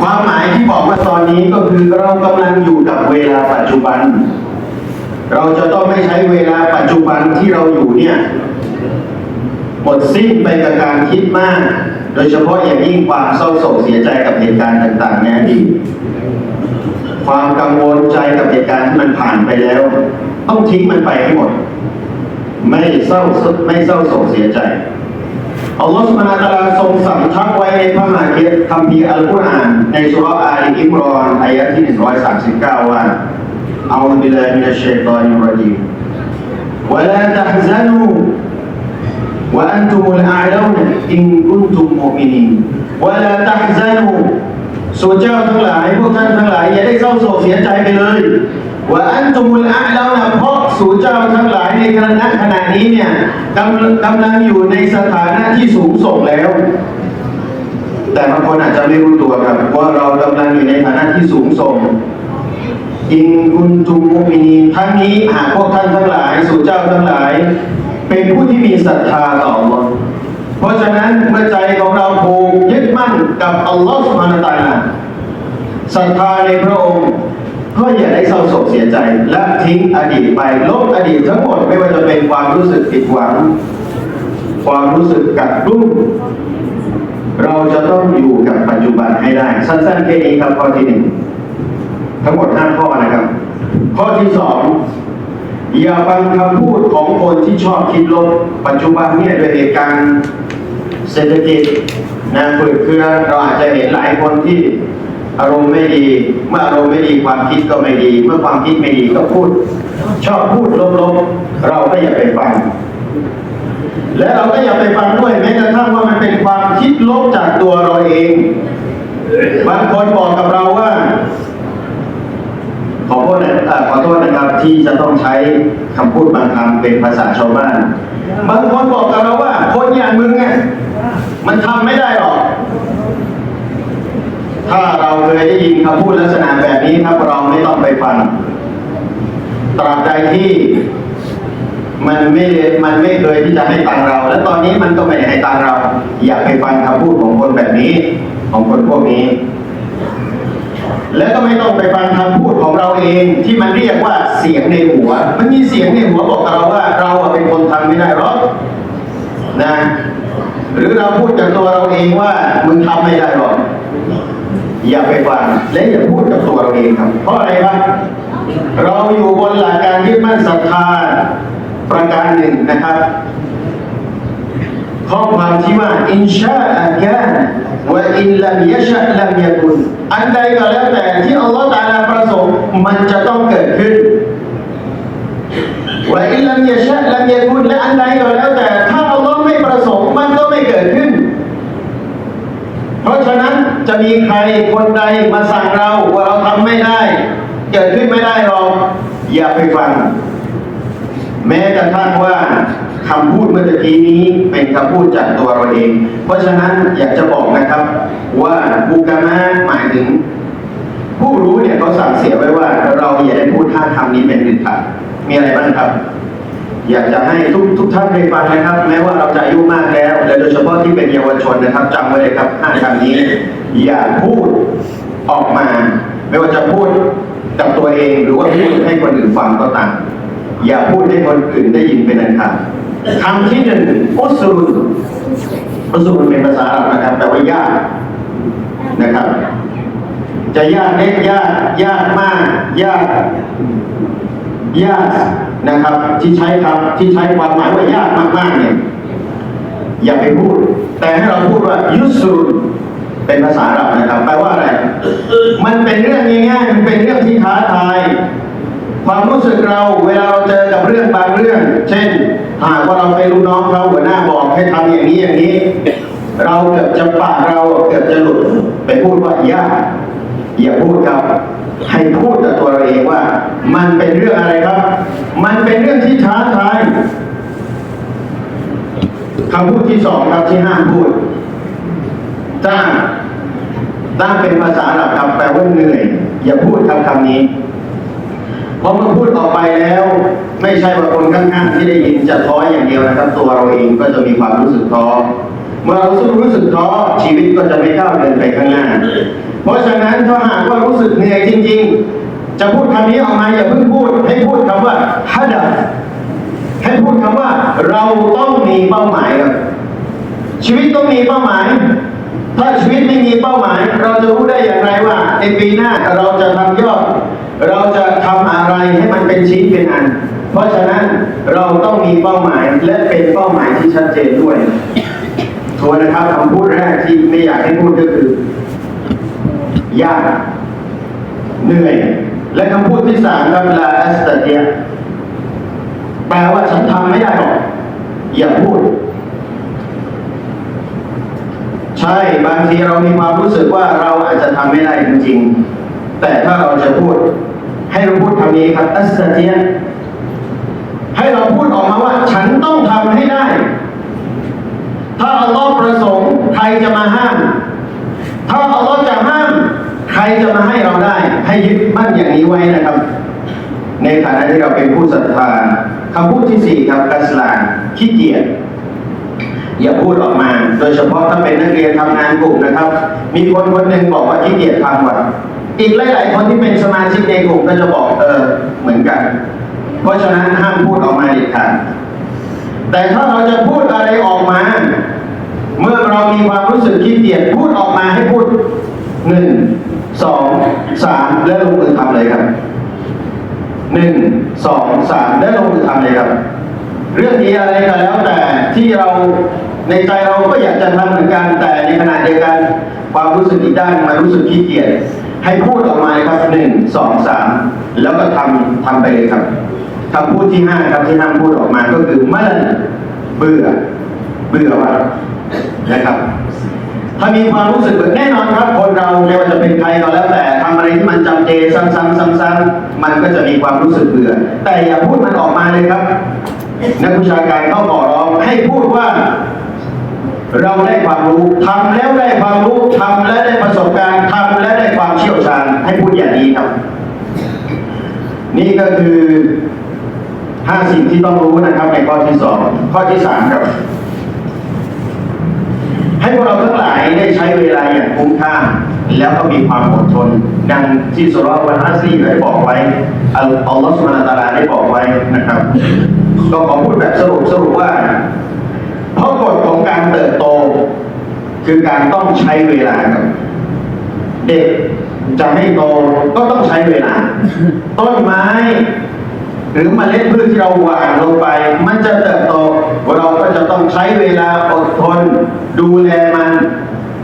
ความหมายที่บอกว่าตอนนี้ก็คือเรากำลังอยู่กับเวลาปัจจุบัน เราจะต้องไม่ใช้เวลาปัจจุบันที่เราอยู่เนี่ยหมดสิ้นไปกับการคิดมาก โดยเฉพาะอย่างยิ่งความเศร้าโศกเสียใจกับเหตุการณ์ต่างๆในอดีตความกังวลใจกับเหตุการณ์ที่มันผ่านไปแล้ว ต้องทิ้งมันไปให้หมด ไม่เศร้าไม่เศร้าโศกเสียใจ อัลลอฮฺสุบฮานะตะลาทรงสั่งทักไว้ในพระมหาคัมภีร์อัลกุรอานในสุรอาลีอิมรอนอายะที่ 139 ว่าเอาบิลาฮิมินัชชัยฏอนิรราะญีมวะลาตะฮซานูวะอันตุมุลอาลาวนะอินกุนตุมมุมินีนวะลาตะฮซานส่วนเจ้าทั้งหลายพวกท่านทั้งหลายอย่าได้เศร้าโศกเสียใจไปเลย ว่าอันตุมุลอาลาวนะเพราะสู่เจ้าทั้งหลายในขณะขณะนี้เนี่ยกำลังกำลังอยู่ในสถานะที่สูงส่งแล้ว แต่บางคนอาจจะไม่รู้ตัวครับว่าเรากำลังอยู่ในฐานะที่สูงส่งอินคุณจุมุมินีทั้งนี้หากพวกท่านทั้งหลายสู่เจ้าทั้งหลาย เป็นผู้ที่มีศรัทธาต่ออัลลอฮ์เพราะฉะนั้นเมื่อใจของเราผูกยึดมั่นกับอัลลอฮ์สุบฮานาตะอาลาศรัทธาในพระองค์ ก็อย่าได้เศร้าโศกเสียใจ และทิ้งอดีตไปลบอดีตทั้งหมดไม่ว่าจะเป็นความรู้สึกผิดหวัง ความรู้สึกกัดรุ่มเราจะต้องอยู่กับปัจจุบันให้ได้ สั้นๆแค่นี้ครับข้อที่หนึ่งทั้งหมดห้าข้อนะครับ ข้อที่สองอย่าฟังคำพูดของคนที่ชอบคิดลบ ปัจจุบันเนี่ยด้วยเหตุการณ์เศรษฐกิจนะฝืดเครือเราอาจจะเห็นหลายคนที่ อารมณ์ไม่ดี เมื่ออารมณ์ไม่ดีความคิดก็ไม่ดี เมื่อความคิดไม่ดีก็พูด ชอบพูดลบๆเราก็อย่าไปฟังและเราก็อย่าไปฟังด้วยแม้กระทั่งว่ามันเป็นความคิดลบจากตัวเราเองบางคนบอกกับเราว่า ขอโทษนะขอโทษนะครับ ที่จะต้องใช้คำพูดบางคำเป็นภาษาชาวบ้านบางคนบอกกับเราว่า คนอย่างมึงไงมันทำไม่ได้หรอก ถ้าเราเคยได้ยินคำพูดลักษณะแบบนี้ครับเราไม่ต้องไปฟังตราบใดที่มันไม่มันไม่เคยที่จะให้ตังเรา และตอนนี้มันก็ไม่ได้ให้ตังเรา อย่าไปฟังคำพูดของคนแบบนี้ ของคนพวกนี้ และก็ไม่ต้องไปฟังคำพูดของเราเองที่มันเรียกว่าเสียงในหัว มันมีเสียงในหัวบอกกับเราว่า เราเป็นคนทำไม่ได้หรอกนะ หรือเราพูดจากตัวเราเองว่ามึงทำไม่ได้หรอก อย่าไปฟังและอย่าพูดกับตัวเราเองครับ เพราะอะไรครับเราอยู่บนหลักการยึดมั่นศรัทธาประการหนึ่งนะครับข้อความที่ว่าอินชาอัลกานวะอินลัมยชะลัมยกุนอันใดก็แล้วแต่ที่อัลลอฮฺตาลาประสงค์มันจะต้องเกิดขึ้นวะอินลัมยชะลัมยกุนและอันใดก็แล้วแต่ ถ้าอัลลอฮฺไม่ประสงค์มันก็ไม่เกิดขึ้น เพราะฉะนั้นจะมีใครคนใดมาสั่งเราว่าเราทำไม่ได้ เกิดขึ้นไม่ได้หรอกอย่าไปฟัง แม้กระทั่งว่าคำพูดเมื่อตะกี้นี้เป็นคำพูดจากตัวเราเอง เพราะฉะนั้นอยากจะบอกนะครับว่าบุกามะหมายถึง ผู้รู้เนี่ยเขาสั่งเสียไว้ว่า เราอย่าได้พูดท่าคำนี้เป็นเด็ดขาดมีอะไรบ้างครับ อยากจะให้ทุกทุกท่านได้ฟังนะครับ แม้ว่าเราจะอายุมากแล้ว และโดยเฉพาะที่เป็นเยาวชนนะครับจำไว้เลยครับห้าคำนี้ อย่าพูดออกมา ไม่ว่าจะพูดกับตัวเองหรือว่าพูดให้คนอื่นฟังก็ตามอย่าพูดให้คนอื่นได้ยินเป็นอันขาดคำที่หนึ่งอุสรุนอุสรุนเป็นภาษาอาหรับนะครับแปลว่ายากนะครับ จะยากเล็กยากยากมากยากยาก นะครับ ที่ใช้คำที่ใช้ความหมายว่ายากมากๆเนี่ยอย่าไปพูด แต่ให้เราพูดว่ายุสุนเป็นภาษาอับนะครับแปลว่าอะไร มันเป็นเรื่องง่ายๆมันเป็นเรื่องที่ท้าทาย ความรู้สึกเราเวลาเราเจอกับเรื่องบางเรื่อง เช่นหากว่าเราไปรู้น้องเราหัวหน้าบอกให้ทำอย่างนี้อย่างนี้ เราเกือบจะปากเราเกือบจะหลุดไปพูดว่ายากอย่าพูดครับ ให้พูดกับตัวเราเองว่า มันเป็นเรื่องอะไรครับ มันเป็นเรื่องที่ท้าทายคำพูดที่สองครับที่ห้ามพูดจ้างจ้างเป็นภาษาหรับครับแปลว่าเหนื่อย อย่าพูดคำคำนี้ เพอเมื่อพูดต่อไปแล้ว ไม่ใช่ว่าคนข้างๆที่ได้ยินจะท้ออย่างเดียวนะครับ ตัวเราเองก็จะมีความรู้สึกท้อเมื่อเรารู้สึกท้อชีวิตก็จะไม่ก้าวเดินไปข้างหน้า เพราะฉะนั้นถ้าหากว่ารู้สึกเหนื่อยจริง ๆ จะพูดคำนี้ออกมาอย่าเพิ่งพูด ให้พูดคำว่าฮัดให้พูดคำว่าเราต้องมีเป้าหมายครับชีวิตต้องมีเป้าหมาย ถ้าชีวิตไม่มีเป้าหมาย เราจะรู้ได้อย่างไรว่า ในปีหน้าเราจะทำยอด เราจะทำอะไรให้มันเป็นชิ้นเป็นอัน เพราะฉะนั้นเราต้องมีเป้าหมายและเป็นเป้าหมายที่ชัดเจนด้วยทวนนะครับคำพูดแรกที่ไม่อยากให้พูดก็คือ ยาก เหนื่อย และคำพูดที่สามครับลาอัสตเตียแปลว่าฉันทำไม่ได้หรอก อย่าพูด ใช่บางทีเรามีความรู้สึกว่าเราอาจจะทำไม่ได้จริงๆ แต่ถ้าเราจะพูด ให้เราพูดคำนี้ครับอัสตเตียให้เราพูดออกมาว่า ฉันต้องทำให้ได้ ถ้าอัลลอฮ์ประสงค์ใครจะมาห้าม ถ้าอัลลอฮ์จะ ใครจะมาให้เราได้ ให้ยึดมั่นอย่างนี้ไว้นะครับ ในฐานะที่เราเป็นผู้ศรัทธาคำพูดที่สี่ครับกัสลานขี้เกียจอย่าพูดออกมา โดยเฉพาะถ้าเป็นนักเรียนทำงานกลุ่มนะครับ มีคนคนหนึ่งบอกว่าขี้เกียจทำว่ะอีกหลาย ๆ คนที่เป็นสมาชิกในกลุ่มก็จะบอกเออเหมือนกัน เพราะฉะนั้นห้ามพูดออกมาเด็ดขาดแต่ถ้าเราจะพูดอะไรออกมา เมื่อเรามีความรู้สึกขี้เกียจพูดออกมาให้พูดหนึ่ง สองสามแล้วลงมือทำเลยครับหนึ่งสองสามแล้วลงมือทำเลยครับ เรื่องนี้อะไรก็แล้วแต่ที่เราในใจเราก็อยากจะทำเหมือนกันแต่ในขณะเดียวกันความรู้สึกอีกด้านมันรู้สึกขี้เกียจให้พูดออกมาครับหนึ่งสองสามแล้วก็ทำทำไปเลยครับคำพูดที่ห้าครับที่ห้ามพูดออกมาก็คือเมื่อเบื่อ เบื่อว่านะครับ ถ้ามีความรู้สึกเบื่อแน่นอนครับคนเราไม่ว่าจะเป็นใครก็แล้วแต่ทำอะไรที่มันจำเจซ้ำๆซ้ำๆมันก็จะมีความรู้สึกเบื่อ แต่อย่าพูดมันออกมาเลยครับ นักวิชาการเข้าขอร้องให้พูดว่า เราได้ความรู้ทำแล้วได้ความรู้ทำและได้ประสบการณ์ทำและได้ความเชี่ยวชาญให้พูดอย่างนี้ครับ นี่ก็คือห้าสิ่งที่ต้องรู้นะครับในข้อที่สองข้อที่สามครับ ให้พวกเราทั้งหลายได้ใช้เวลาอย่างคุ้มค่า แล้วก็มีความอดทน ดังที่สุรวันฮัสซีได้บอกไว้อัลลอฮฺสุบานะฮูวะตาลาได้บอกไว้นะครับ ก็ขอพูดแบบสรุปสรุปว่าเพราะกฎของการเติบโต คือการต้องใช้เวลาครับเด็กจะให้โตก็ต้องใช้เวลา ต้นไม้ หรือเมล็ดพืชที่เราหว่านลงไป มันจะเติบโตเราก็จะต้องใช้เวลาอดทน ดูแลมัน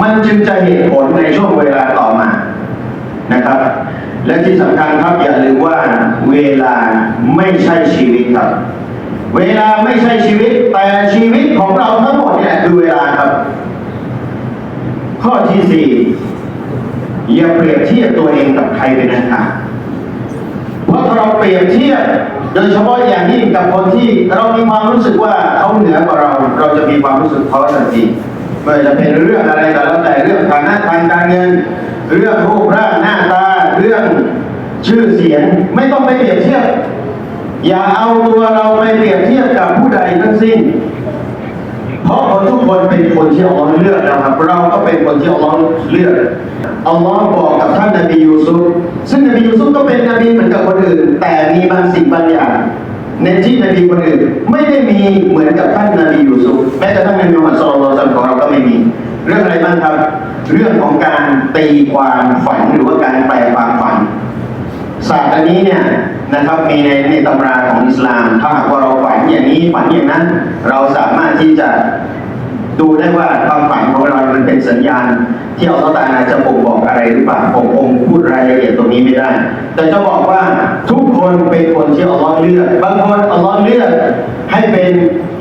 มันจึงจะเห็นผลในช่วงเวลาต่อมานะครับ และที่สำคัญครับอย่าลืมว่าเวลาไม่ใช่ชีวิตครับ เวลาไม่ใช่ชีวิต แต่ชีวิตของเราทั้งหมดเนี่ยคือเวลาครับ ข้อที่สี่อย่าเปรียบเทียบตัวเองกับใครเป็นอันขาดเพราะเราเปรียบเทียบโดยเฉพาะอย่างยิ่งกับคนที่เรามีความรู้สึกว่าเขาเหนือกว่าเรา เราจะมีความรู้สึกท้อทันที ไม่จะเป็นเรื่องอะไรก็แล้วแต่เรื่องฐานะทางการเงิน เรื่องรูปร่างหน้าตา เรื่องชื่อเสียงไม่ต้องไปเปรียบเทียบ อย่าเอาตัวเราไปเปรียบเทียบกับผู้ใดทั้งสิ้น เพราะคนทุกคนเป็นคนที่อัลลอฮ์เลือกนะครับ เราก็เป็นคนที่อัลลอฮ์เลือกอัลลอฮ์บอกกับท่านนบียูซุฟซึ่งนบียูซุฟก็เป็นนบีเหมือนกับคนอื่น แต่มีบางสิ่งบางอย่าง ในที่นบีคนอื่นไม่ได้มีเหมือนกับท่านนบียูซุฟแม้กระทั่งนบีมุฮัมมัดสุลลัลลอฮุอะลัยฮิวะซัลลัมของเราก็ไม่มี เรื่องอะไรบ้างครับ เรื่องของการตีความฝันหรือว่าการแปลความฝันศาสตร์อันนี้เนี่ยนะครับมีในในตำราของอิสลาม ถ้าหากว่าเราฝันอย่างนี้ฝันอย่างนั้น เราสามารถที่จะ ดูได้ว่าความฝันของเรา มันเป็นสัญญาณ ที่อัลลอฮฺตาลาจะบ่งบอกอะไรหรือเปล่าผมคงพูดรายละเอียดตรงนี้ไม่ได้ แต่จะบอกว่าทุกคนเป็นคนที่อัลลอฮ์เลือก บางคนอัลลอฮ์เลือกให้เป็น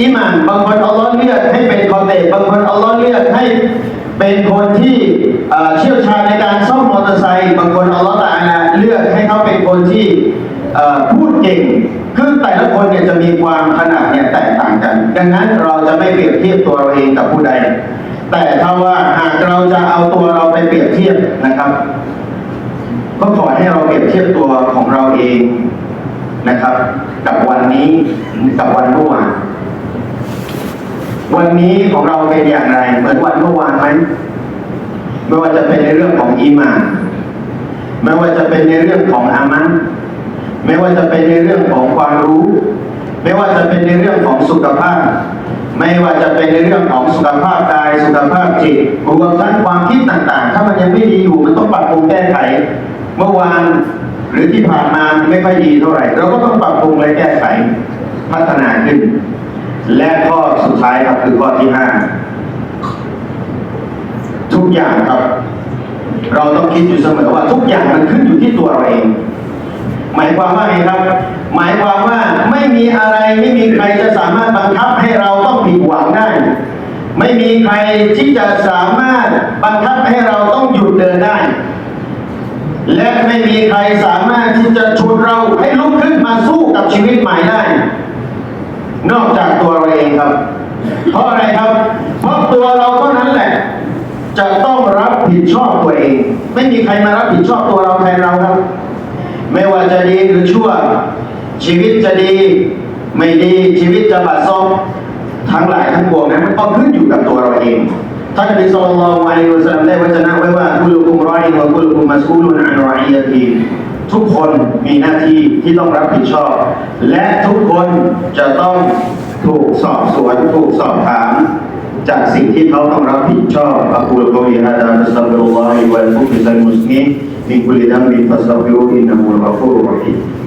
อิหมามบางคนอัลลอฮ์เลือกให้เป็นคอนเตบางคนอัลลอฮ์เลือกให้เป็นคนที่เชี่ยวชาญในการซ่อมมอเตอร์ไซค์บางคนอัลลอฮฺตาลาเลือกให้เขาเป็นคนที่พูดเก่ง คือแต่ละคนเนี่ยจะมีความถนัดเนี่ยแตกต่างกัน ดังนั้นเราจะไม่เปรียบเทียบตัวเราเองกับผู้ใด แต่ถ้าว่าหากเราจะเอาตัวเราไปเปรียบเทียบนะครับ ก็ขอให้เราเปรียบเทียบตัวของเราเองนะครับ กับวันนี้กับวันเมื่อวานวันนี้ของเราเป็นอย่างไร เหมือนวันเมื่อวานไหมไม่ว่าจะเป็นในเรื่องของอีมานไม่ว่าจะเป็นในเรื่องของอามัน ไม่ว่าจะเป็นในเรื่องของความรู้ ไม่ว่าจะเป็นในเรื่องของสุขภาพ ไม่ว่าจะเป็นในเรื่องของสุขภาพกายสุขภาพจิตรวมทั้งความคิดต่างๆ ถ้ามันยังไม่ดีอยู่มันต้องปรับปรุงแก้ไข เมื่อวานหรือที่ผ่านมาไม่ค่อยดีเท่าไหร่เราก็ต้องปรับปรุงและแก้ไขพัฒนาขึ้น และข้อสุดท้ายครับคือข้อที่ห้าทุกอย่างครับ เราต้องคิดอยู่เสมอว่าทุกอย่างมันขึ้นอยู่ที่ตัวเราเอง หมายความว่าไงครับ หมายความว่าไม่มีอะไรไม่มีใครจะสามารถบังคับให้เราต้องผิดหวังได้ ไม่มีใครที่จะสามารถบังคับให้เราต้องหยุดเดินได้ และไม่มีใครสามารถที่จะฉุดเราให้ลุกขึ้นมาสู้กับชีวิตใหม่ได้ นอกจากตัวเราเองครับ เพราะอะไรครับ เพราะตัวเราเท่านั้นแหละ จะต้องรับผิดชอบตัวเอง ไม่มีใครมารับผิดชอบตัวเราแทนเราครับ ไม่ว่าจะดีหรือชั่ว ชีวิตจะดี ไม่ดีชีวิตจะบาดซบทั้งหลายทั้งปวงนั้นมันก็ขึ้นอยู่กับตัวเราเองท่านนบีศ็อลลัลลอฮุอะลัยฮิวะซัลลัมได้วจนะไว้ว่าคุลุกุมรออินวะคุลุกุมมัสอูลุนอันรออิยะตีทุกคนมีหน้าที่ที่ต้องรับผิดชอบ และทุกคนจะต้องถูกสอบสวนถูกสอบถาม จากสิ่งที่เขาต้องรับผิดชอบอักูลกอลีฮะดาอัสตัฆฟิรุลลอฮิวะอัลกุมมิซัลมุสลิมมินคุลิดัมบิฟัสตัฆฟิรุอินนะฮูอัลกอ ฟูรุรรฮีม